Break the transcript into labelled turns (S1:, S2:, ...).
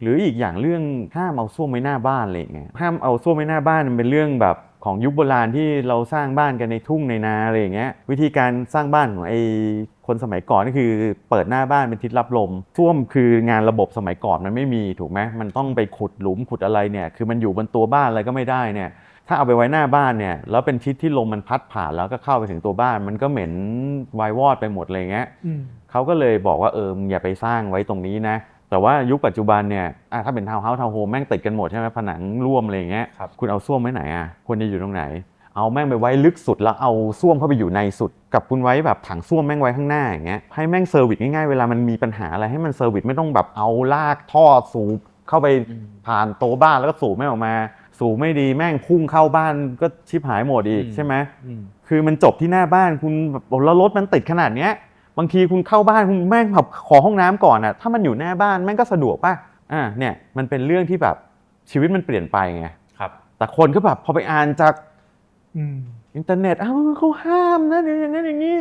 S1: หรืออีกอย่างเรื่องห้ามเอาส้วมไว้หน้าบ้านอะไรอย่างเงี้ยห้ามเอาส้วมไว้หน้าบ้านมันเป็นเรื่องแบบของยุคโบราณที่เราสร้างบ้านกันในทุ่งในนาอะไรอย่างเงี้ยวิธีการสร้างบ้านของไอ้คนสมัยก่อนก็คือเปิดหน้าบ้านเป็นทิศรับลมส้วมคืองานระบบสมัยก่อนมันไม่มีถูกไหมมันต้องไปขุดหลุมขุดอะไรเนี่ยคือมันอยู่บนตัวบ้านอะไรก็ไม่ได้เนี่ยถ้าเอาไปไว้หน้าบ้านเนี่ยแล้วเป็นทิศที่ลมมันพัดผ่านแล้วก็เข้าไปถึงตัวบ้าน มันก็เหม็นวายวอดไปหมดอะไรเงี้ย
S2: อืม
S1: เขาก็เลยบอกว่าเออมึงอย่าไปสร้างไว้ตรงนี้นะ แต่ว่ายุคปัจจุบันเนี่ยอะถ้าเป็นทาวน์เฮาส์ทาวน์โฮมแม่งติดกันหมดใช่ไหมผนังร่วมอะไรอย่างเงี้ย
S3: ครับ
S1: คุณเอาส้วมไว้ไหนอะควรจะอยู่ตรงไหน เอาแม่งไปไว้ลึกสุดแล้วเอาส้วมเข้าไปอยู่ในสุด กับคุณไว้แบบถังส้วมแม่งไว้ข้างหน้าอย่างเงี้ยให้แม่งเซอร์วิสง่ายๆเวลามันมีปัญหาอะไรให้มันเซอร์วิสไม่ต้องแบบเอาลากท่อสูบเข้าไปผ่านโต๊ะบ้านแล้วก็สูบไม่งออกมา สูบไม่ดีแม่งพุ่งเข้าบ้านก็ชิบหายหมดอีก
S3: อืม
S1: ใช่ไหม
S3: อืม
S1: คือมันจบที่หน้าบ้านคุณแบบแล้วรถมันติดขนาดเนี้ย บางทีคุณเข้าบ้านคุณแม่งแบบขอห้องน้ำก่อนอะถ้ามันอยู่หน้าบ้านแม่งก็สะดวกป่ะอ่าเนี่ยมันเป็นเรื่องที่แบบชีวิตมันเปลี่ยนไปไง
S3: ครับ
S1: แต่คนก็แบบพอไปอ่านจาก
S2: อืม
S1: อินเทอร์เน็ตอ้าวเขาห้ามนะอย่างนั้นอย่างนี้